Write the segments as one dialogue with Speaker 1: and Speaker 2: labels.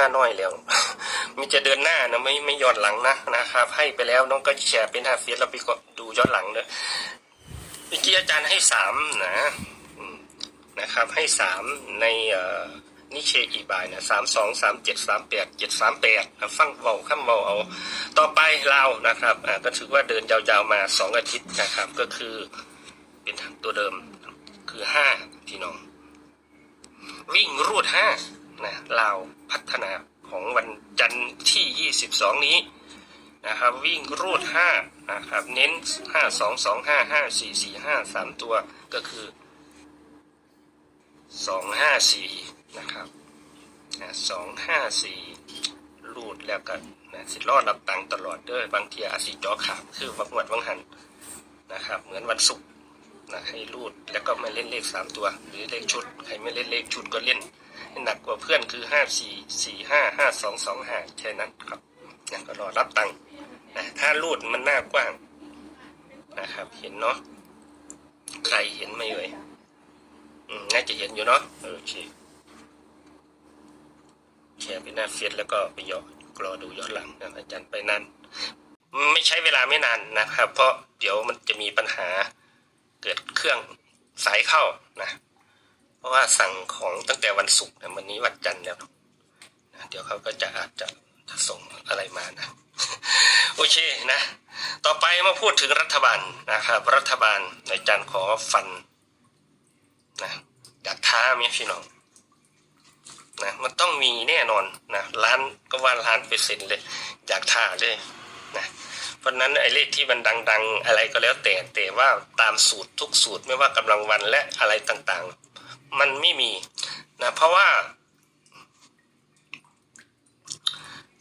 Speaker 1: ห้าน้อยแล้ว มีจะเดินหน้านะไม่ไม่ย้อนหลังนะนะครับให้ไปแล้วน้องก็แชร์เป็นห้าเฟียสเราไปกดดูย้อนหลังเนอะเมื่อกี้อาจารย์ให้สามนะนะครับ ให้สามในเอ่อนิเคอีบายนะสามสองสามเจ็ดสามแปดเจ็ดสามแปดฟังเบาข้ามเบาเอา ต่อไปเรานะครับอ่าก็ถือว่าเดินยาวๆมาสองอาทิตย์นะครับ ก็คือเป็นตัวเดิมคือห้าพี่น้อง วิ่งรูดห้า นะลาวพัฒนาของวันจันทร์ที่ 22 นี้นะครับวิ่งรูดห้านะครับเน้นห้าสองสองห้าห้าสี่สี่ห้าสามตัวก็คือสองห้าสี่นะครับสองห้าสี่รูดแล้วก็นะสิรอดรับตังตลอดด้อบางทีอาสิจอขาบคือวังหวดวังหันนะครับเหมือนวันศุกร์นะให้รูดแล้วก็มาเล่นเลขสามตัว หรือเลขชุด ใครไม่เล่นเลขชุดก็เล่น หนักกว่าเพื่อนคือห้าสี่สี่ห้าห้าสองสองห้าแค่นั้นครับนะก็รอรับตังค์นะถ้ารูดมันหน้ากว้างนะครับ เห็นเนาะใครเห็นไหมเอ่ยน่าจะเห็นอยู่เนาะโอเคแชร์ไปหน้าเฟซแล้วก็ไปยอรอดูย้อนหลังนะอาจารย์ไปนานไม่ใช้เวลาไม่นานนะครับ เพราะเดี๋ยวมันจะมีปัญหาเกิดเครื่องสายเข้านะ เพราะว่าสั่งของตั้งแต่วันศุกร์นะวันนี้วันจันทร์แล้วนะเดี๋ยวเขาก็จะอาจจะส่งอะไรมานะ โอเคนะ ต่อไปมาพูดถึงรัฐบาลนะครับ รัฐบาลในจานขอฟันนะอยากท้าไหมพี่น้องนะมันต้องมีแน่นอนนะล้านก็ว่าล้านเปอร์เซ็นต์เลยอยากท้าเลยนะเพราะนั้นไอ้เลขที่มันดัง ๆ อะไรก็แล้วแต่แต่ว่าตามสูตรทุกสูตรไม่ว่ากำลังวันและอะไรต่างๆ มันไม่มีนะเพราะว่า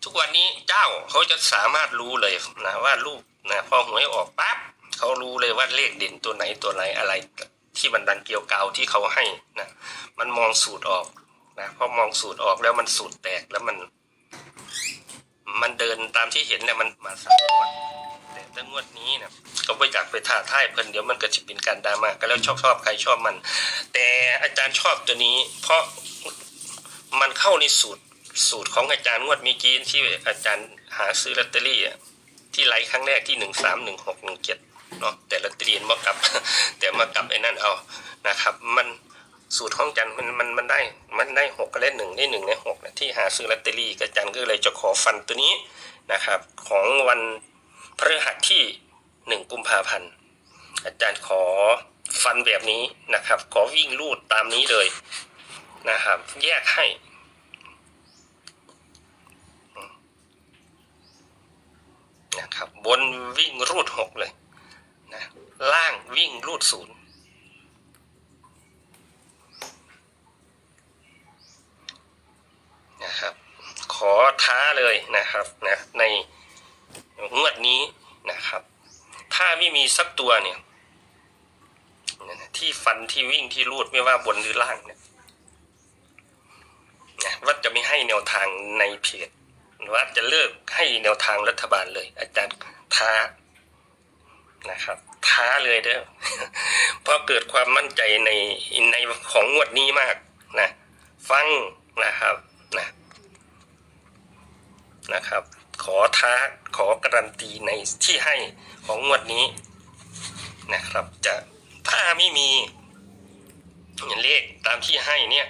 Speaker 1: ทุกวันนี้เจ้าเขาจะสามารถรู้เลยนะว่าลูกนะพอหวยออกปั๊บเขารู้เลยว่าเลขเด่นตัวไหนตัวไหนอะไร ที่มันดังเกี่ยวกาวที่เขาให้นะมันมองสูตรออกนะพอมองสูตรออกแล้วมันสูตรแตกแล้วมัน มันเดินตามที่เห็นเนี่ยมันมาสามวดแต่ ถ้างวดนี้นี่ยก็ไม่อยากไปท่าท่ายเพิ่นเดี๋ยวมันก็จะเป็นการดราม่าก็แล้วชอบชอบใครชอบมัน แต่อาจารย์ชอบตัวนี้ เพราะมันเข้าในสูตรสูตรของอาจารย์งวดเมีกี้ที่อาจารย์หาซื้อลอตเตอรี่อะที่ไลฟ์ครั้งแรกที่หนึ่งสามหนึ่งหกหนึ่งเจ็ดเนาะแต่ลอตเตอรี่มากลับ แต่มากลับไอ้นั่นเอานะครับ มันสูตรของอาจันมันมันมันได้มันได้หกก็ได้หนึ่งได้หนึ่งในหกนะที่หาซื้อลอตเตอรี่กับอาจันก็เลยจะขอฟันตัวนี้นะครับ ของวัน พฤหัสที่หนึ่งกุมภาพันธ์อาจารย์ขอฟันแบบนี้นะครับ ขอวิ่งลูดตามนี้เลยนะครับ แยกให้นะครับบนวิ่งรูดหกเลยนะล่างวิ่งรูดศูนย์นะครับ ขอท้าเลยนะครับนะใน งวดนี้นะครับ ถ้าไม่มีสักตัวเนี่ยที่ฟันที่วิ่งที่รูดไม่ว่าบนหรือล่างเนี่ยว่าจะไม่ให้แนวทางในเพจว่าจะเลิกให้แนวทางรัฐบาลเลย อาจารย์ท้านะครับ ท้าเลยเด้อเพราะเกิดความมั่นใจในในของงวดนี้มากนะ ฟังนะครับนะนะครับ ขอท้าขอการันตีในที่ให้ของงวดนี้นะครับ จะถ้าไม่มีเลขตามที่ให้เนี่ย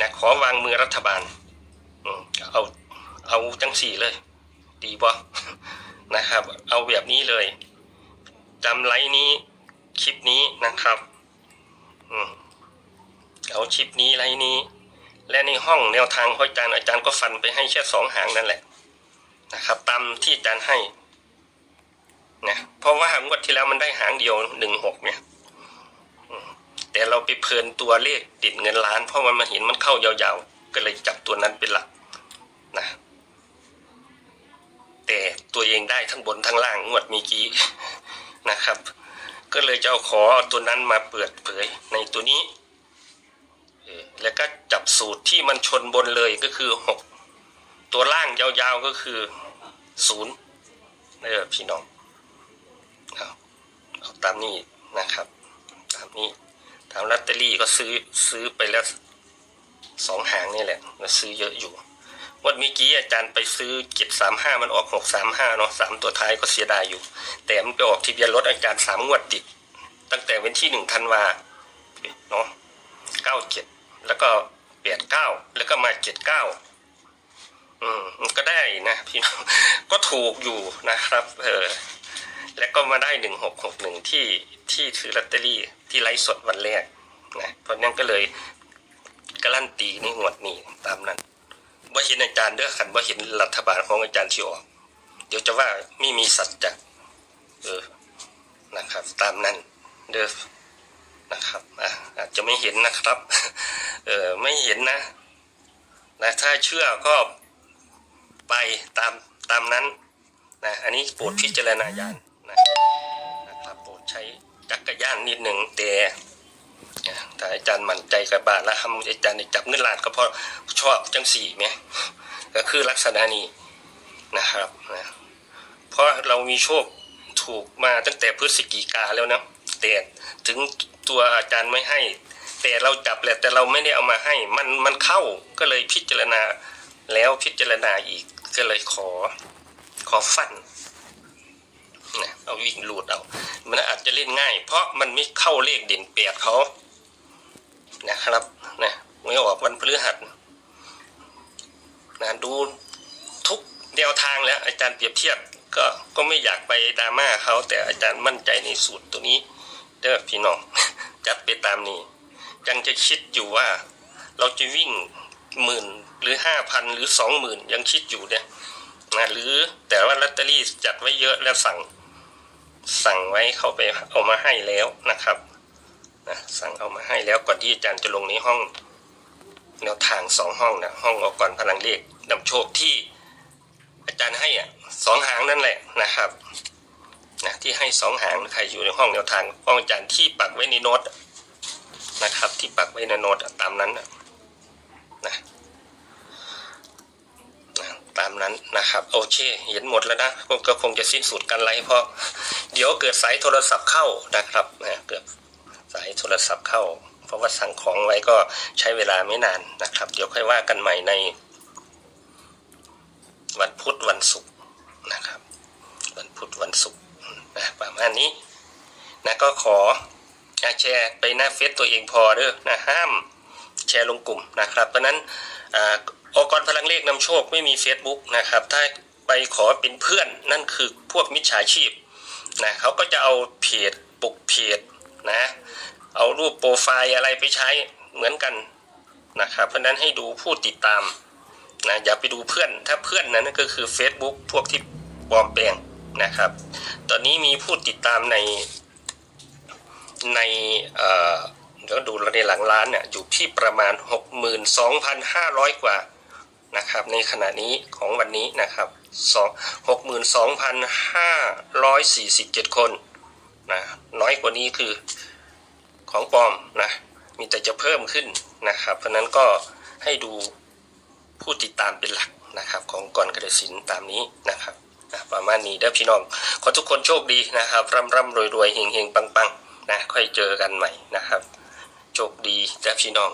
Speaker 1: นะขอวางมือรัฐบาลเอาเอาจังสี่เลย ดีป่ะนะครับ เอาแบบนี้เลยจำไลน์นี้คลิปนี้นะครับอเอาคลิปนี้ไลน์นี้ และในห้องแนวทางขออาจารย์อาจารย์ก็ฟันไปให้แค่สองหางนั่นแหละ นะครับ ตามที่อาจารย์ให้นะเพราะว่างวดที่แล้วมันได้หางเดียวหนึ่งหกเนี่ยแต่เราไปเพลินตัวเลขติดเงินล้าน เพราะมันมาเห็นมันเข้ายาวๆ ก็เลยจับตัวนั้นเป็นหลักนะแต่ตัวเองได้ทั้งบนทั้งล่างงวดมีกี้นะครับ ก็เลยจะเอาขอตัวนั้นมาเปิดเผยในตัวนี้แล้วก็จับสูตรที่มันชนบนเลยก็คือหกตัวล่างยาวๆก็คือ ศูนย์เออพี่น้องเอาเอาตามนี้นะครับ ตามนี้ตามลอตเตอรี่ก็ซื้อซื้อไปแล้วสองหางนี่แหละก็ซื้อเยอะอยู่วันเมื่อกี้อาจารย์ไปซื้อเจ็ดสามห้ามันออกหกสามห้าเนาะสามตัวท้ายก็เสียดายอยู่ แต่มันไปออกทะเบียนรถอาจารย์สามงวดติด ตั้งแต่วันที่หนึ่งธันวาเนาะเก้าเจ็ดแล้วก็แปดเก้าแล้วก็มาเจ็ดเก้า อืมก็ได้นะพี่น้องก็ถูกอยู่นะครับ เออ แล้วก็มาได้หนึ่งหกหกหนึ่งที่ที่ซื้อลอตเตอรี่ที่ไลฟ์สดวันแรกนะเพราะนั้นก็เลยการันตีในงวดนี้ตามนั้นว่าเห็นอาจารย์เด้อขันว่าเห็นรัฐบาลของอาจารย์ที่ออก เดี๋ยวจะว่าไม่มีสัจจะเออนะครับ ตามนั้นเด้อนะครับอะอาจจะไม่เห็นนะครับ เออไม่เห็นนะนะถ้าเชื่อก็ ไปตามตามนั้นนะอันนี้โปรดพิจารณาญาณนะนะครับโปรดใช้จักรยานนิดหนึ่งแต่ถ้าอาจารย์มั่นใจกับบาทแล้วทำอาจารย์จับเงินล้านก็เพราะชอบจังสี่ไหมก็คือลักษณะนี้นะครับนะเพราะเรามีโชคถูกมาตั้งแต่พฤศจิกาแล้วนะแต่ถึงตัวอาจารย์ไม่ให้ แต่เราจับแหละแต่เราไม่ได้เอามาให้ มันมันเข้าก็เลยพิจารณาแล้วพิจารณาอีก ก็เลยขอขอฟันนะเอาวิ่งหลุดเอา มันอาจจะเล่นง่าย เพราะมันไม่เข้าเลขเด่นเปียกเขานะครับนะไม่ออกวันพฤหัสนะดูทุกแนวทางแล้ว อาจารย์เปรียบเทียบก็ก็ไม่อยากไปดราม่าเขาแต่อาจารย์มั่นใจในสูตรตัวนี้เด้อพี่น้องจัดไปตามนี้ยังจะคิดอยู่ว่า เราจะวิ่ง หมื่นหรือห้าพันหรือสองหมื่นยังคิดอยู่เนี่ยนะหรือแต่ว่าลอตเตอรี่จัดไว้เยอะแล้วสั่งสั่งไว้เขาไปเอามาให้แล้วนะครับนะสั่งเอามาให้แล้วก่อนที่อาจารย์จะลงในห้องแนวทางสองห้องนะห้องเอาก่อนพลังเลขนำโชคที่อาจารย์ให้อะสองหางนั่นแหละนะครับนะที่ให้สองหางใครอยู่ในห้องแนวทางห้องอาจารย์ที่ปักไว้ในโน้ตนะครับที่ปักไว้ในโน้ตตามนั้นนะนะ ตามนั้นนะครับ โอเค เห็นหมดแล้วนะผมก็คงจะสิ้นสุดการไลฟ์เพราะ เดี๋ยวเกิดสายโทรศัพท์เข้านะครับนะเกิดสายโทรศัพท์เข้า เพราะว่าสั่งของไว้ก็ใช้เวลาไม่นานนะครับ เดี๋ยวค่อยว่ากันใหม่ใน วันพุธวันศุกร์นะครับ วันพุธวันศุกร์นะประมาณนี้นะก็ขอแชร์ไปหน้าเฟซตัวเองพอเด้อนะห้ามแชร์ลงกลุ่มนะครับ เพราะฉะนั้น องค์กรพลังเลขนำโชคไม่มี Facebook นะครับ ถ้าไปขอเป็นเพื่อนนั่นคือพวกมิจฉาชีพนะเขาก็จะเอาเพจปลุกเพจนะเอารูปโปรไฟล์อะไรไปใช้เหมือนกันนะครับ เพราะฉะนั้นให้ดูผู้ติดตามนะอย่าไปดูเพื่อนถ้าเพื่อนนั้นก็คือ Facebook พวกที่ปลอมแปลงนะครับ ตอนนี้มีผู้ติดตามในในเอ่อเดี๋ยวดูในหลังร้านเนี่ยอยู่ที่ประมาณ 62,500 กว่า นะครับในขณะนี้ของวันนี้นะครับ62,547 คนนะน้อยกว่านี้คือของปลอมนะมีแต่จะเพิ่มขึ้นนะครับ เพราะนั้นก็ให้ดูผู้ติดตามเป็นหลักนะครับของก่อนกระสินตามนี้นะครับประมาณนี้เด้อพี่น้อง ขอทุกคนโชคดีนะครับ ร่ำร่ำรวยรวยเฮงเฮงปังปังนะค่อยเจอกันใหม่นะครับ โชคดีจ้าพี่น้อง